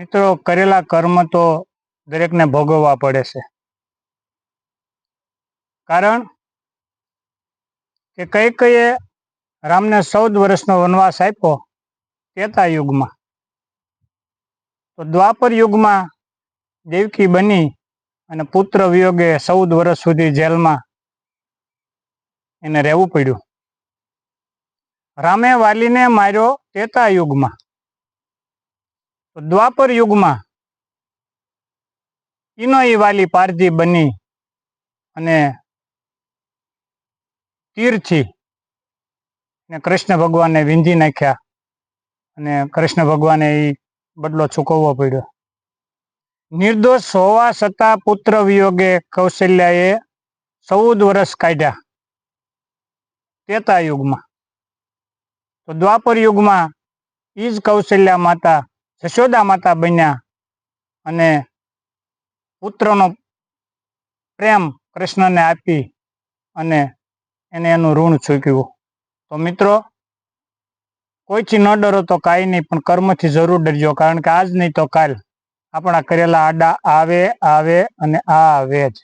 મિત્રો, કરેલા કર્મ તો દરેકને ભોગવવા પડે છે. કારણ કે કઈ કઈએ રામને ચૌદ વર્ષનો વનવાસ આપ્યો તેતા યુગમાં. તો દ્વાપર યુગમાં દેવકી બની અને પુત્ર વિયોગે ચૌદ વર્ષ સુધી જેલમાં એને રહેવું પડ્યું. રામે વાલીને માર્યો તેતા યુગમાં. તો દ્વાપર યુગમાં ઈનો ઈ વાલી પારધી બની અને તીરથી કૃષ્ણ ભગવાનને વિંધી નાખ્યા અને કૃષ્ણ ભગવાને એ બદલો ચૂકવવો પડ્યો. નિર્દોષ હોવા છતાં પુત્ર વિયોગે કૌશલ્યાએ ચૌદ વર્ષ કાઢ્યા ત્રેતા યુગમાં. તો દ્વાપર યુગમાં ઈજ કૌશલ્યા માતા જશોદા માતા બન્યા અને પુત્રનો પ્રેમ કૃષ્ણને આપી અને એને એનું ઋણ ચૂક્યું. તો મિત્રો, કોઈથી ન ડરો તો કાંઈ નહીં, પણ કર્મથી જરૂર ડરજો, કારણ કે આજ નહીં તો કાલ આપણા કરેલા આડા આવે આવે અને આ આવે જ.